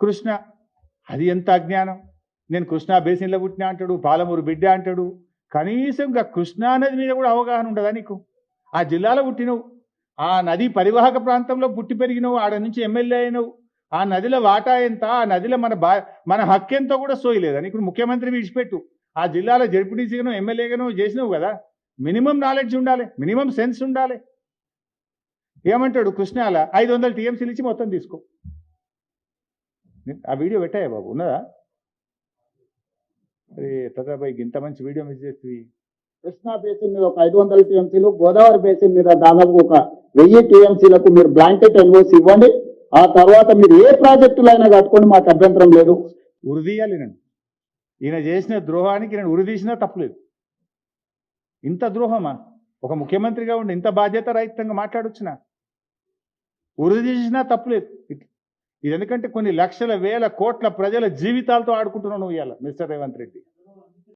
కృష్ణ అది ఎంత అజ్ఞానం? నేను కృష్ణా బేసిన్లో పుట్టినా అంటాడు పాలమూరు బిడ్డ అంటాడు. కనీసం కృష్ణా నది మీద కూడా అవగాహన ఉండదా నీకు? ఆ జిల్లాలో పుట్టినవు. ఆ నది పరివాహక ప్రాంతంలో పుట్టి పెరిగినవు. ఆడ నుంచి ఎమ్మెల్యే అయినవు. ఆ నదిలో వాటా ఎంత? ఆ నదిలో మన బా మన హక్కు ఎంతో కూడా సోయలేదా? నీకు ముఖ్యమంత్రి విడిచిపెట్టు. ఆ జిల్లాలో జడ్పీటీసీగాను ఎమ్మెల్యేగాను చేసినావు కదా. మినిమం నాలెడ్జ్ ఉండాలి. మినిమం సెన్స్ ఉండాలి. ఏమంటాడు కృష్ణాల? ఐదు వందల టీఎంసీలు ఇచ్చి మొత్తం తీసుకో. ఆ వీడియో పెట్టాయా బాబు? ఉన్నదా? అరే తదాబాయి ఇంత మంచి వీడియో మిస్ చేస్తుంది కృష్ణా బేసిన్ మీద ఒక ఐదు వందల టీఎంసీలు గోదావరి బేసిన్ మీద దాదాపు ఒక వెయ్యి టీఎంసీలకు మీరు బ్లాంకెట్ ఎన్ఓసి ఇవ్వండి. ఆ తర్వాత మీరు ఏ ప్రాజెక్టులు అయినా కట్టుకోండి మాకు అభ్యంతరం లేదు. ఉరిదీయాలి నేను ఈయన చేసిన ద్రోహానికి నేను ఉరిదీసినా తప్పలేదు. ఇంత ద్రోహమా? ఒక ముఖ్యమంత్రిగా ఉండి ఇంత బాధ్యత రహితంగా మాట్లాడొచ్చునా? ఉరిదీసినా తప్పలేదు. ఇది ఎందుకంటే కొన్ని లక్షల వేల కోట్ల ప్రజల జీవితాలతో ఆడుకుంటున్నావు నువ్వు ఇవాళ మిస్టర్ రేవంత్ రెడ్డి.